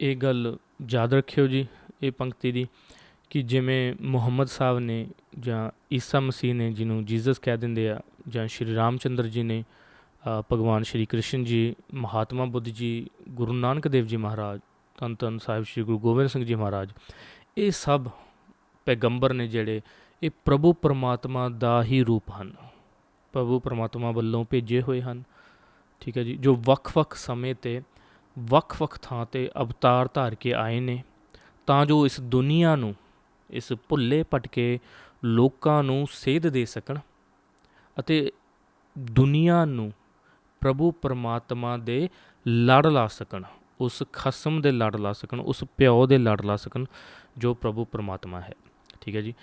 ਇਹ ਗੱਲ ਯਾਦ ਰੱਖਿਓ ਜੀ, ਇਹ ਪੰਕਤੀ ਦੀ, ਕਿ ਜਿਵੇਂ ਮੁਹੰਮਦ ਸਾਹਿਬ ਨੇ ਜਾਂ ਈਸਾ ਮਸੀਹ ਨੇ ਜਿਹਨੂੰ ਜੀਸਸ ਕਹਿ ਦਿੰਦੇ ਆ, ਜਾਂ ਸ਼੍ਰੀ ਰਾਮਚੰਦਰ ਜੀ ਨੇ ਭਗਵਾਨ ਸ਼੍ਰੀ ਕ੍ਰਿਸ਼ਨ ਜੀ, ਮਹਾਤਮਾ ਬੁੱਧ ਜੀ, ਗੁਰੂ ਨਾਨਕ ਦੇਵ ਜੀ ਮਹਾਰਾਜ, ਧੰਨ ਧੰਨ ਸਾਹਿਬ ਸ਼੍ਰੀ ਗੁਰੂ ਗੋਬਿੰਦ ਸਿੰਘ ਜੀ ਮਹਾਰਾਜ, ਇਹ ਸਭ ਪੈਗੰਬਰ ਨੇ ਜਿਹੜੇ ਇਹ ਪ੍ਰਭੂ ਪਰਮਾਤਮਾ ਦਾ ਹੀ ਰੂਪ ਹਨ। ਪ੍ਰਭੂ ਪਰਮਾਤਮਾ ਵੱਲੋਂ ਭੇਜੇ ਹੋਏ ਹਨ। ਠੀਕ ਹੈ ਜੀ, ਜੋ ਵੱਖ-ਵੱਖ ਸਮੇਂ ਤੇ ਵੱਖ-ਵੱਖ ਥਾਂ ਤੇ ਅਵਤਾਰ ਧਾਰ ਕੇ ਆਏ ਨੇ, ਤਾਂ ਜੋ ਇਸ ਦੁਨੀਆ ਨੂੰ, ਇਸ ਭੁੱਲੇ ਭਟਕੇ ਲੋਕਾਂ ਨੂੰ ਸੇਧ ਦੇ ਸਕਣ ਅਤੇ ਦੁਨੀਆ ਨੂੰ ਪ੍ਰਭੂ ਪਰਮਾਤਮਾ ਦੇ ਲੜ ਲਾ ਸਕਣ, ਉਸ ਖਸਮ ਦੇ ਲੜ ਲਾ ਸਕਣ, ਉਸ ਪਿਓ ਦੇ ਲੜ ਲਾ ਸਕਣ ਜੋ ਪ੍ਰਭੂ ਪਰਮਾਤਮਾ ਹੈ। ਠੀਕ ਹੈ ਜੀ?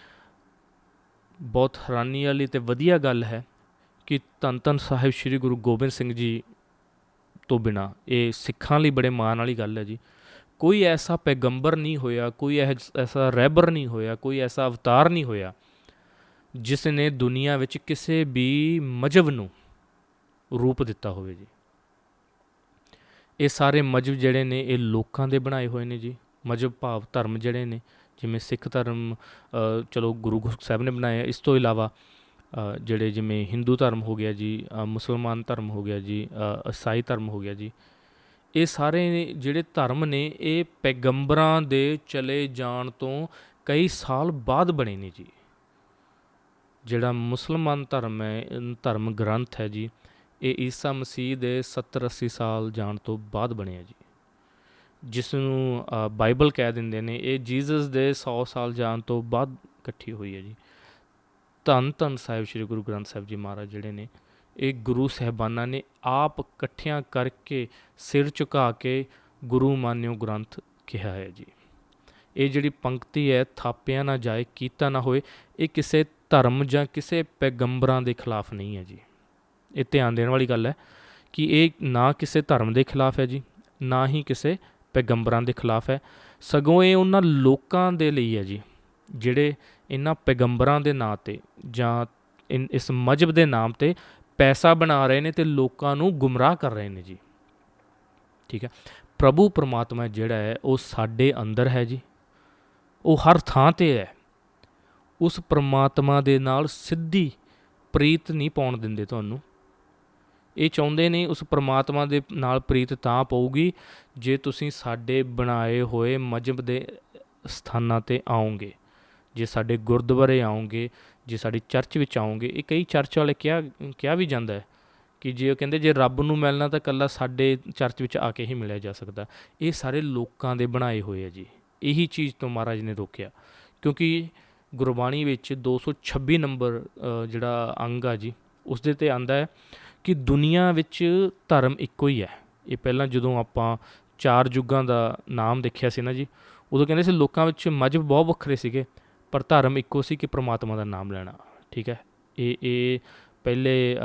ਬਹੁਤ ਹੈਰਾਨੀ ਵਾਲੀ ਤੇ ਵਧੀਆ ਗੱਲ ਹੈ ਕਿ ਧੰਨ ਧੰਨ ਸਾਹਿਬ ਸ੍ਰੀ ਗੁਰੂ ਗੋਬਿੰਦ ਸਿੰਘ ਜੀ ਤੋਂ ਬਿਨਾ। ਇਹ ਸਿੱਖਾਂ ਲਈ ਬੜੇ ਮਾਣ ਵਾਲੀ ਗੱਲ ਹੈ ਜੀ। ਕੋਈ ਐਸਾ ਪੈਗੰਬਰ ਨਹੀਂ ਹੋਇਆ, ਕੋਈ ਇਹ ਐਸਾ ਰਹਿਬਰ ਨਹੀਂ ਹੋਇਆ, ਕੋਈ ਐਸਾ ਅਵਤਾਰ ਨਹੀਂ ਹੋਇਆ, ਜਿਸ ਨੇ ਦੁਨੀਆ ਵਿੱਚ ਕਿਸੇ ਵੀ ਮਜਬ ਨੂੰ ਰੂਪ ਦਿੱਤਾ ਹੋਵੇ ਜੀ। ਇਹ ਸਾਰੇ ਮਜਬ ਜਿਹੜੇ ਨੇ, ਇਹ ਲੋਕਾਂ ਦੇ ਬਣਾਏ ਹੋਏ ਨੇ ਜੀ। ਮਜਬ ਭਾਵ, ਧਰਮ ਜਿਹੜੇ ਨੇ, ਜਿਵੇਂ ਸਿੱਖ ਧਰਮ ਚਲੋ ਗੁਰੂ ਗੋਬਿੰਦ ਸਾਹਿਬ ਨੇ ਬਣਾਏ ਇਸ ਤੋਂ ਇਲਾਵਾ ਜਿਹੜੇ ਜਿਵੇਂ ਹਿੰਦੂ ਧਰਮ ਹੋ ਗਿਆ ਜੀ ਮੁਸਲਮਾਨ ਧਰਮ ਹੋ ਗਿਆ ਜੀ ਈਸਾਈ ਧਰਮ ਹੋ ਗਿਆ ਜੀ, ਇਹ ਸਾਰੇ ਜਿਹੜੇ ਧਰਮ ਨੇ, ਇਹ ਪੈਗੰਬਰਾਂ ਦੇ ਚਲੇ ਜਾਣ ਤੋਂ ਕਈ ਸਾਲ ਬਾਅਦ ਬਣੇ ਨੇ ਜੀ। ਜਿਹੜਾ ਮੁਸਲਮਾਨ ਧਰਮ ਹੈ ਧਰਮ ਗ੍ਰੰਥ ਹੈ ਜੀ, ਇਹ ਈਸਾ ਮਸੀਹ ਦੇ 70 80 ਸਾਲ ਜਾਣ ਤੋਂ ਬਾਅਦ ਬਣਿਆ ਜੀ। ਜਿਸ ਨੂੰ ਬਾਈਬਲ ਕਹਿ ਦਿੰਦੇ ਨੇ, ਇਹ ਜੀਸਸ ਦੇ 100 ਸਾਲ ਜਾਣ ਤੋਂ ਬਾਅਦ ਇਕੱਠੀ ਹੋਈ ਹੈ ਜੀ। ਧੰਨ ਧੰਨ ਸਾਹਿਬ ਸ੍ਰੀ ਗੁਰੂ ਗ੍ਰੰਥ ਸਾਹਿਬ ਜੀ ਮਹਾਰਾਜ ਜਿਹੜੇ ਨੇ, ਇਹ ਗੁਰੂ ਸਹਿਬਾਨਾਂ ਨੇ ਆਪ ਇਕੱਠਿਆਂ ਕਰਕੇ ਸਿਰ ਝੁਕਾ ਕੇ ਗੁਰੂ ਮਾਨਿਓ ਗ੍ਰੰਥ ਕਿਹਾ ਹੈ ਜੀ। ਇਹ ਜਿਹੜੀ ਪੰਕਤੀ ਹੈ, ਥਾਪਿਆ ਨਾ ਜਾਏ, ਕੀਤਾ ਨਾ ਹੋਏ, ਇਹ ਕਿਸੇ ਧਰਮ ਜਾਂ ਕਿਸੇ ਪੈਗੰਬਰਾਂ ਦੇ ਖਿਲਾਫ ਨਹੀਂ ਹੈ ਜੀ। ਇਹ ਧਿਆਨ ਦੇਣ ਵਾਲੀ ਗੱਲ ਹੈ ਕਿ ਇਹ ਨਾ ਕਿਸੇ ਧਰਮ ਦੇ ਖਿਲਾਫ ਹੈ ਜੀ, ਨਾ ਹੀ ਕਿਸੇ ਪੈਗੰਬਰਾਂ ਦੇ ਖਿਲਾਫ ਹੈ। ਸਗੋਂ ਇਹ ਉਹਨਾਂ ਲੋਕਾਂ ਦੇ ਲਈ ਹੈ ਜੀ, ਜਿਹੜੇ ਇਹਨਾਂ ਪੈਗੰਬਰਾਂ ਦੇ ਨਾਂ ਤੇ ਜਾਂ ਇਨ- ਇਸ ਮਜਬ ਦੇ ਨਾਮ ਤੇ ਪੈਸਾ ਬਣਾ ਰਹੇ ਨੇ ਤੇ ਲੋਕਾਂ ਨੂੰ ਗੁੰਮਰਾਹ ਕਰ ਰਹੇ ਨੇ ਜੀ। ਠੀਕ ਹੈ? ਪ੍ਰਭੂ ਪਰਮਾਤਮਾ ਜਿਹੜਾ ਹੈ, ਉਹ ਸਾਡੇ ਅੰਦਰ ਹੈ ਜੀ। ਉਹ ਹਰ ਥਾਂ ਤੇ ਹੈ। ਉਸ ਪਰਮਾਤਮਾ ਦੇ ਨਾਲ ਸਿੱਧੀ ਪ੍ਰੀਤ ਨਹੀਂ ਪਾਉਣ ਦਿੰਦੇ ਤੁਹਾਨੂੰ। ਇਹ ਚਾਹੁੰਦੇ ਨੇ ਉਸ ਪਰਮਾਤਮਾ ਦੇ ਨਾਲ ਪ੍ਰੀਤ ਤਾਂ ਪਊਗੀ ਜੇ ਤੁਸੀਂ ਸਾਡੇ ਬਣਾਏ ਹੋਏ ਮਜਬ ਦੇ ਸਥਾਨਾਂ ਤੇ ਆਓਗੇ। ਜੇ ਸਾਡੇ ਗੁਰਦੁਆਰੇ ਆਉਂਗੇ, ਜੇ ਸਾਡੀ ਚਰਚ ਵਿੱਚ ਆਉਂਗੇ, ਇਹ ਕਈ ਚਰਚ ਵਾਲੇ ਕਿਹਾ ਕਿਹਾ ਵੀ ਜਾਂਦਾ ਹੈ ਕਿ ਜੇ ਉਹ ਕਹਿੰਦੇ ਜੇ ਰੱਬ ਨੂੰ ਮਿਲਣਾ ਤਾਂ ਕੱਲਾ ਸਾਡੇ ਚਰਚ ਵਿੱਚ ਆ ਕੇ ਹੀ ਮਿਲਿਆ ਜਾ ਸਕਦਾ। ਇਹ ਸਾਰੇ ਲੋਕਾਂ ਦੇ ਬਣਾਏ ਹੋਏ ਆ ਜੀ। ਇਹੀ ਚੀਜ਼ ਤੋਂ ਮਹਾਰਾਜ ਨੇ ਰੋਕਿਆ। ਕਿਉਂਕਿ ਗੁਰਬਾਣੀ ਵਿੱਚ 226 ਨੰਬਰ ਜਿਹੜਾ ਅੰਗ ਆ ਜੀ ਉਸ ਦੇ ਤੇ ਆਂਦਾ ਹੈ ਕਿ ਦੁਨੀਆ ਵਿੱਚ ਧਰਮ ਇੱਕੋ ਹੀ ਹੈ। ਇਹ ਪਹਿਲਾਂ ਜਦੋਂ ਆਪਾਂ ਚਾਰ ਯੁੱਗਾਂ ਦਾ ਨਾਮ ਦੇਖਿਆ ਸੀ ਨਾ ਜੀ, ਉਦੋਂ ਕਹਿੰਦੇ ਸੀ ਲੋਕਾਂ ਵਿੱਚ ਮਜਬ ਬਹੁਤ ਵੱਖਰੇ ਸੀਗੇ। ਪਰ ਧਰਮ ਇੱਕੋ ਸੀ ਕਿ ਪ੍ਰਮਾਤਮਾ ਦਾ ਨਾਮ ਲੈਣਾ, ਠੀਕ ਹੈ? ਇਹ ਇਹ ਪਹਿਲੇ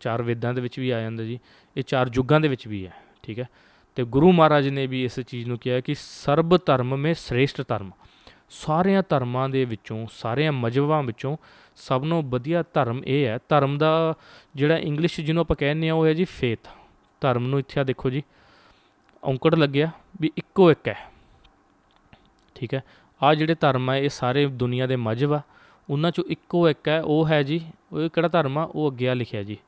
ਚਾਰ ਵੇਦਾਂ ਦੇ ਵਿੱਚ ਵੀ ਆ ਜਾਂਦਾ ਜੀ, ਇਹ ਚਾਰ ਯੁੱਗਾਂ ਦੇ ਵਿੱਚ ਵੀ ਹੈ, ਠੀਕ ਹੈ? ਤੇ ਗੁਰੂ ਮਹਾਰਾਜ ਨੇ ਵੀ ਇਸ ਚੀਜ਼ ਨੂੰ ਕਿਹਾ ਕਿ ਸਰਬ ਧਰਮ ਮੇ ਸ੍ਰੇਸ਼ਟ ਧਰਮ, ਸਾਰਿਆਂ ਧਰਮਾਂ ਦੇ ਵਿੱਚੋਂ, ਸਾਰਿਆਂ ਮਜਬਾਂ ਵਿੱਚੋਂ ਸਭ ਤੋਂ ਵਧੀਆ ਧਰਮ ਇਹ ਹੈ, ਧਰਮ ਦਾ ਜਿਹੜਾ ਇੰਗਲਿਸ਼ ਜਿਹਨੂੰ ਆਪਾਂ ਕਹਿੰਦੇ ਆ ਉਹ ਹੈ ਜੀ ਫੇਥ ਧਰਮ ਨੂੰ ਇੱਥੇ ਆ ਦੇਖੋ ਜੀ, ਔਂਕੜ ਲੱਗਿਆ ਵੀ ਇੱਕੋ ਇੱਕ ਹੈ, ਠੀਕ ਹੈ? ਆ ਜਿਹੜੇ ਧਰਮ ਆ, ਇਹ ਸਾਰੇ ਦੁਨੀਆ ਦੇ ਮਜਬ ਆ, ਉਹਨਾਂ ਚੋਂ ਇੱਕੋ ਇੱਕ ਹੈ, ਉਹ ਹੈ ਜੀ, ਉਹ ਕਿਹੜਾ ਧਰਮ ਆ? ਉਹ ਅੱਗੇ ਆ ਲਿਖਿਆ ਜੀ।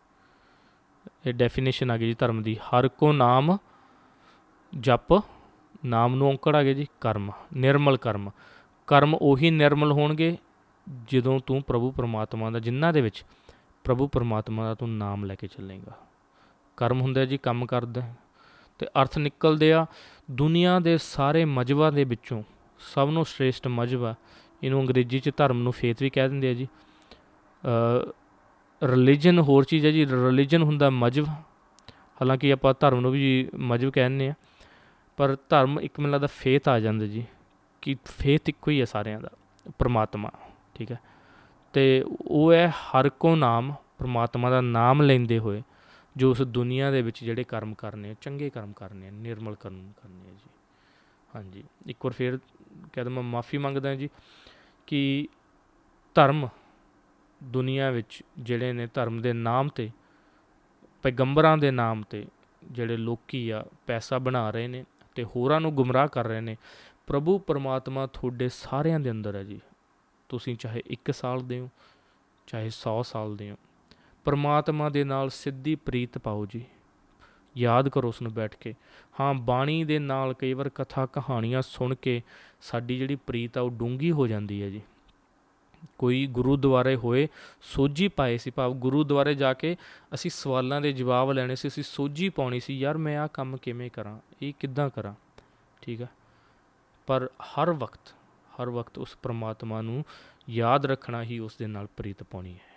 ਇਹ ਡੈਫੀਨੇਸ਼ਨ ਆ ਗਈ ਜੀ ਧਰਮ ਦੀ। ਹਰ ਕੋ ਨਾਮ ਜਪ, ਨਾਮ ਨੂੰ ਔਂਕੜ ਆ ਗਏ ਜੀ, ਕਰਮ, ਨਿਰਮਲ ਕਰਮ। ਕਰਮ ਉਹੀ ਨਿਰਮਲ ਹੋਣਗੇ ਜਦੋਂ ਤੂੰ ਪ੍ਰਭੂ ਪਰਮਾਤਮਾ ਦਾ, ਜਿਨ੍ਹਾਂ ਦੇ ਵਿੱਚ ਪ੍ਰਭੂ ਪਰਮਾਤਮਾ ਦਾ ਤੂੰ ਨਾਮ ਲੈ ਕੇ ਚੱਲੇਗਾ। ਕਰਮ ਹੁੰਦਾ ਜੀ, ਕੰਮ ਕਰਦਾ ਤੇ ਅਰਥ ਨਿਕਲਦੇ ਆ, ਦੁਨੀਆ ਦੇ ਸਾਰੇ ਮਜਬਾਂ ਦੇ ਵਿੱਚੋਂ ਸਭ ਨੂੰ ਸ੍ਰੇਸ਼ਟ ਮਜਬ ਆ। ਇਹਨੂੰ ਅੰਗਰੇਜ਼ੀ 'ਚ ਧਰਮ ਨੂੰ ਫੇਥ ਵੀ ਕਹਿ ਦਿੰਦੇ ਆ ਜੀ। ਰਿਲੀਜਨ ਹੋਰ ਚੀਜ਼ ਹੈ ਜੀ ਰਿਲੀਜਨ ਹੁੰਦਾ ਮਜਬ। ਹਾਲਾਂਕਿ ਆਪਾਂ ਧਰਮ ਨੂੰ ਵੀ ਮਜਬ ਕਹਿੰਦੇ ਆ, ਪਰ ਧਰਮ ਇੱਕ ਮੈਨੂੰ ਲੱਗਦਾ ਫੇਥ ਆ ਜਾਂਦਾ ਜੀ, ਕਿ ਫੇਥ ਇੱਕੋ ਹੀ ਹੈ ਸਾਰਿਆਂ ਦਾ, ਪ੍ਰਮਾਤਮਾ, ਠੀਕ ਹੈ ਤੇ ਉਹ ਹੈ ਹਰ ਕੋ ਨਾਮ, ਪ੍ਰਮਾਤਮਾ ਦਾ ਨਾਮ ਲੈਂਦੇ ਹੋਏ, ਜੋ ਉਸ ਦੁਨੀਆ ਦੇ ਵਿੱਚ ਜਿਹੜੇ ਕਰਮ ਕਰਨੇ ਆ, ਚੰਗੇ ਕਰਮ ਕਰਨੇ ਆ, ਨਿਰਮਲ ਕਰਮ ਕਰਨੇ ਆ ਜੀ। ਹਾਂਜੀ, ਇੱਕ ਵਾਰ ਫੇਰ ਕਹਿ ਮੈਂ ਮਾਫੀ ਮੰਗਦਾ ਜੀ, ਕਿ ਧਰਮ ਦੁਨੀਆ ਵਿੱਚ ਜਿਹੜੇ ਨੇ ਧਰਮ ਦੇ ਨਾਮ ਤੇ, ਪੈਗੰਬਰਾਂ ਦੇ ਨਾਮ ਤੇ ਜਿਹੜੇ ਲੋਕੀ ਆ, ਪੈਸਾ ਬਣਾ ਰਹੇ ਨੇ ਤੇ ਹੋਰਾਂ ਨੂੰ ਗੁੰਮਰਾਹ ਕਰ ਰਹੇ ਨੇ, ਪ੍ਰਭੂ ਪਰਮਾਤਮਾ ਤੁਹਾਡੇ ਸਾਰਿਆਂ ਦੇ ਅੰਦਰ ਹੈ ਜੀ। ਤੁਸੀਂ ਚਾਹੇ 1 ਸਾਲ ਦੇ ਹੋ ਚਾਹੇ 100 ਸਾਲ ਦੇ ਹੋ ਪਰਮਾਤਮਾ ਦੇ ਨਾਲ ਸਿੱਧੀ ਪ੍ਰੀਤ ਪਾਓ ਜੀ। ਯਾਦ ਕਰੋ ਉਸ ਨੂੰ ਬੈਠ ਕੇ। ਹਾਂ, ਬਾਣੀ ਦੇ ਨਾਲ ਕਈ ਵਾਰ ਕਥਾ ਕਹਾਣੀਆਂ ਸੁਣ ਕੇ ਸਾਡੀ ਜਿਹੜੀ ਪ੍ਰੀਤ ਆ, ਉਹ ਡੂੰਗੀ ਹੋ ਜਾਂਦੀ ਹੈ ਜੀ। ਕੋਈ ਗੁਰੂ ਦੁਆਰੇ ਹੋਏ, ਸੋਝੀ ਪਾਏ ਸੀ। ਭਾਵ ਗੁਰੂ ਦੁਆਰੇ ਜਾ ਕੇ ਅਸੀਂ ਸਵਾਲਾਂ ਦੇ ਜਵਾਬ ਲੈਣੇ ਸੀ, ਅਸੀਂ ਸੋਝੀ ਪਾਉਣੀ ਸੀ, ਯਾਰ, ਮੈਂ ਆਹ ਕੰਮ ਕਿਵੇਂ ਕਰਾਂ? ਇਹ ਕਿੱਦਾਂ ਕਰਾਂ? ਠੀਕ ਆ? ਪਰ ਹਰ ਵਕਤ ਹਰ ਵਕਤ ਉਸ ਪ੍ਰਮਾਤਮਾ ਨੂੰ ਯਾਦ ਰੱਖਣਾ ਹੀ ਉਸ ਦੇ ਨਾਲ ਪ੍ਰੀਤ ਪਾਉਣੀ ਹੈ।